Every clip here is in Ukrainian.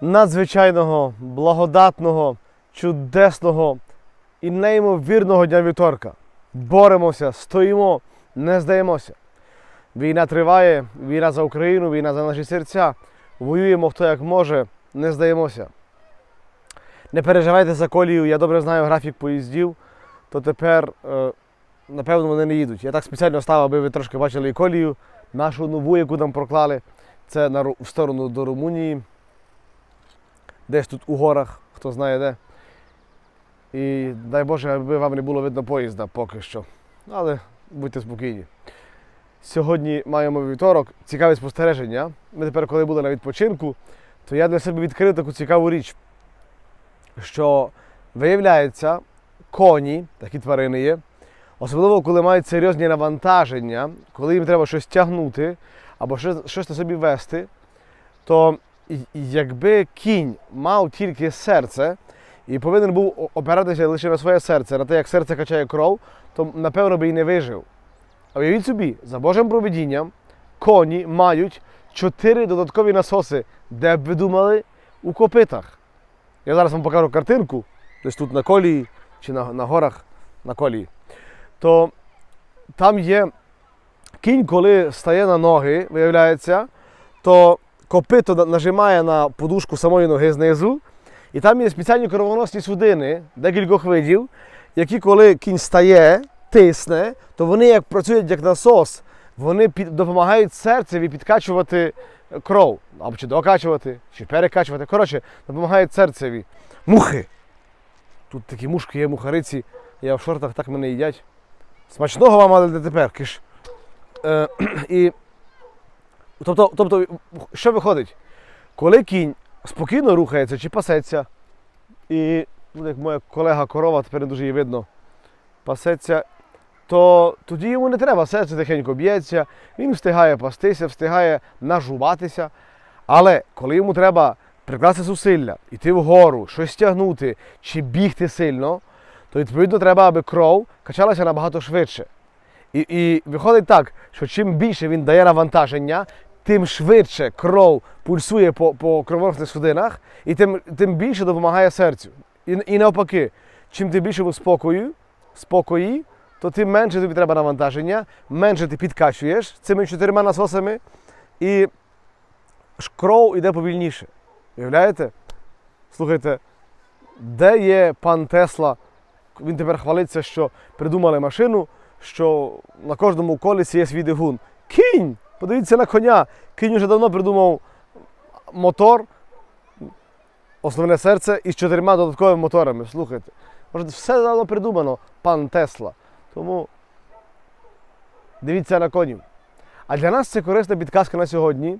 надзвичайного, благодатного, чудесного і неймовірного дня вівторка. Боремося, стоїмо, не здаємося. Війна триває, війна за Україну, війна за наші серця. Воюємо хто як може, не здаємося. Не переживайте за колію, я добре знаю графік поїздів, то тепер, е, напевно, вони не їдуть. Я так спеціально став, аби ви трошки бачили і колію, нашу нову, яку нам проклали. Це в сторону до Румунії. Десь тут у горах, хто знає де. І дай Боже, аби вам не було видно поїзда поки що. Але будьте спокійні. Сьогодні маємо вівторок, цікаве спостереження. Ми тепер, коли були на відпочинку, то я для себе відкрив таку цікаву річ, що виявляється, коні, такі тварини є, особливо коли мають серйозні навантаження, коли їм треба щось тягнути або щось, щось на собі вести, то якби кінь мав тільки серце і повинен був опиратися лише на своє серце, на те, як серце качає кров, то напевно би і не вижив. А уявіть собі, за Божим проведінням, коні мають чотири додаткові насоси, де б ви думали, у копитах. Я зараз вам покажу картинку, десь тут на колії чи на, на горах на колії. То там є кінь, коли стає на ноги, виявляється, то копито нажимає на подушку самої ноги знизу, і там є спеціальні кровоносні судини, декількох видів, які, коли кінь стає, тисне, то вони як працюють як насос, вони під, допомагають серцеві підкачувати кров, або чи докачувати, чи перекачувати. Коротше, допомагають серцеві. Мухи. Тут такі мушки є, мухариці. Я в шортах так мене їдять. Смачного вам, але тепер. Киш. Е, і, тобто, тобто, що виходить? Коли кінь спокійно рухається чи пасеться, і ну, як моя колега корова, тепер не дуже її видно, пасеться, то тоді йому не треба, серце тихенько б'ється, він встигає пастися, встигає нажуватися. Але коли йому треба прикласти зусилля, йти вгору, щось тягнути чи бігти сильно, то відповідно треба, аби кров качалася набагато швидше. І, і виходить так, що чим більше він дає навантаження, тим швидше кров пульсує по, по кровоносних судинах, і тим, тим більше допомагає серцю. І, і навпаки, чим ти більше в спокою, спокої, то тим менше тобі треба навантаження, менше ти підкачуєш цими чотирма насосами, і кров іде повільніше. Уявляєте? Слухайте, де є пан Тесла? Він тепер хвалиться, що придумали машину, що на кожному колесі є свій двигун. Кінь! Подивіться на коня. Кінь вже давно придумав мотор, основне серце із чотирма додатковими моторами. Слухайте. Може, все давно придумано, пан Тесла. Тому дивіться на конів. А для нас це корисна підказка на сьогодні,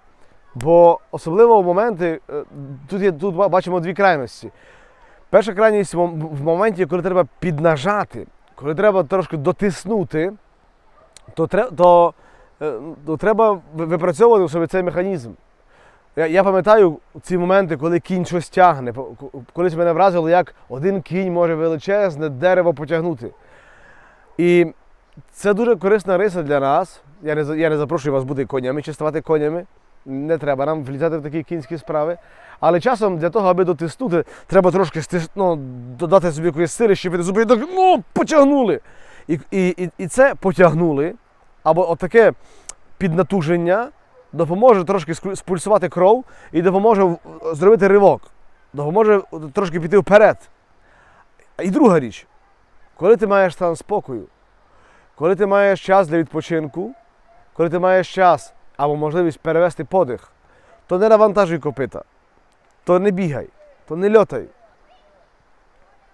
бо особливо в моменти, е, тут, є, тут бачимо дві крайності. Перша крайність в моменті, коли треба піднажати, коли треба трошки дотиснути, то, то треба випрацьовувати в собі цей механізм. Я, я пам'ятаю ці моменти, коли кінь щось тягне. Колись мене вразило, як один кінь може величезне дерево потягнути. І це дуже корисна риса для нас. Я не, я не запрошую вас бути конями чи ставати конями. Не треба нам влізати в такі кінські справи. Але часом для того, аби дотиснути, треба трошки ну, додати собі якоїсь сили, щоб ви зуби так, ну, потягнули. І, і, і, і це потягнули, або отаке піднатуження допоможе трошки спульсувати кров і допоможе зробити ривок, допоможе трошки піти вперед. І друга річ, коли ти маєш стан спокою, коли ти маєш час для відпочинку, коли ти маєш час або можливість перевести подих, то не навантажуй копита, то не бігай, то не льотай.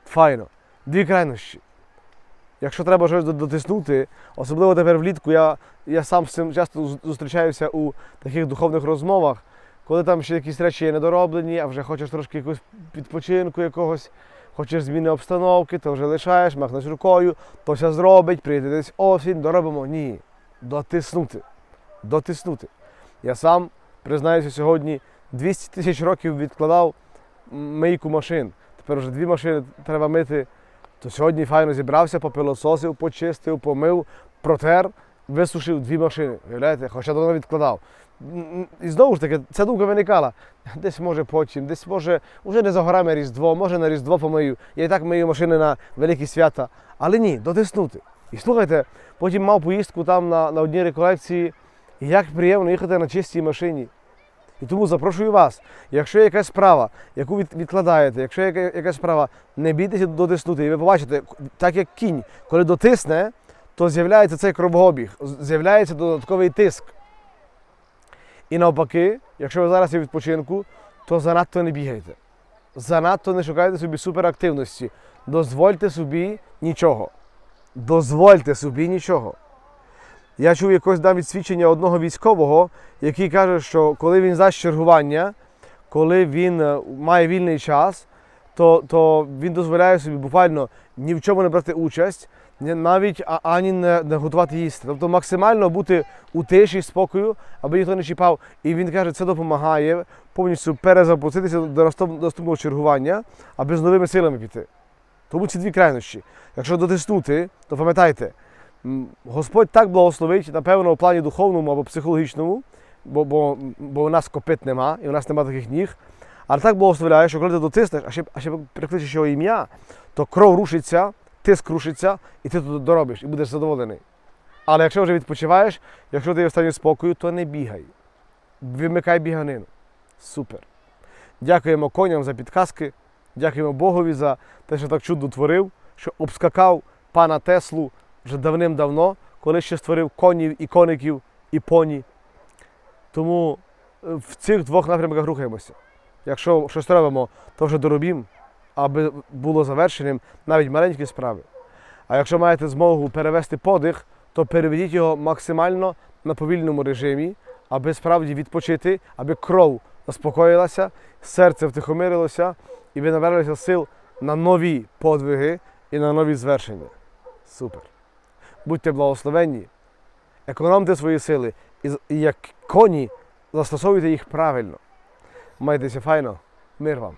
Файно. Дві крайнощі. Якщо треба щось дотиснути, особливо тепер влітку, я, я сам з цим часто зустрічаюся у таких духовних розмовах, коли там ще якісь речі є недороблені, а вже хочеш трошки якогось підпочинку якогось, хочеш зміни обстановки, то вже лишаєш, махнеш рукою, то все зробить, прийде десь осінь, доробимо. Ні. Дотиснути. Дотиснути. Я сам, признаюся, сьогодні 200 тисяч років відкладав мийку машин. Тепер вже дві машини треба мити. То сьогодні файно зібрався, попилососив, почистив, помив, протер, висушив дві машини. Уявляєте, хоча давно відкладав. і знову ж таки, ця думка виникала. Десь може потім, десь може, вже не за горами Різдво, може на Різдво помию. Я і так мию машини на великі свята. Але ні, дотиснути. І слухайте, потім мав поїздку там на, на одній реколекції, і як приємно їхати на чистій машині. І тому запрошую вас, якщо є якась справа, яку відкладаєте, якщо є якась справа, не бійтеся дотиснути. І ви побачите, так як кінь, коли дотисне, то з'являється цей кровообіг, з'являється додатковий тиск. І навпаки, якщо ви зараз є відпочинку, то занадто не бігайте. Занадто не шукайте собі суперактивності. Дозвольте собі нічого. Дозвольте собі нічого. Я чув якось навіть свідчення одного військового, який каже, що коли він здасть чергування, коли він е, має вільний час, то, то він дозволяє собі буквально ні в чому не брати участь, навіть ані не, не готувати їсти. Тобто максимально бути у тиші, спокою, аби ніхто не чіпав. І він каже, це допомагає повністю перезапуститися до наступ- наступного чергування, аби з новими силами піти. Тому ці дві крайнощі. Якщо дотиснути, то пам'ятайте, Господь так благословить, напевно, у плані духовному або психологічному, бо, бо, бо у нас копит нема, і у нас нема таких ніг. Але так благословляє, що коли ти дотиснеш, а ще, а ще прикличеш його ім'я, то кров рушиться, тиск рушиться, і ти тут доробиш, і будеш задоволений. Але якщо вже відпочиваєш, якщо ти в стані спокою, то не бігай. Вимикай біганину. Супер. Дякуємо коням за підказки. Дякуємо Богові за те, що так чудо творив, що обскакав пана Теслу вже давним-давно, коли ще створив конів і коників і поні. Тому е, в цих двох напрямках рухаємося. Якщо щось робимо, то вже доробім, аби було завершеним навіть маленькі справи. А якщо маєте змогу перевести подих, то переведіть його максимально на повільному режимі, аби справді відпочити, аби кров заспокоїлася, серце втихомирилося, і ви набралися сил на нові подвиги і на нові звершення. Супер. Будьте благословенні, економте свої сили і, як коні застосовуйте їх правильно. Майтеся файно, мир вам.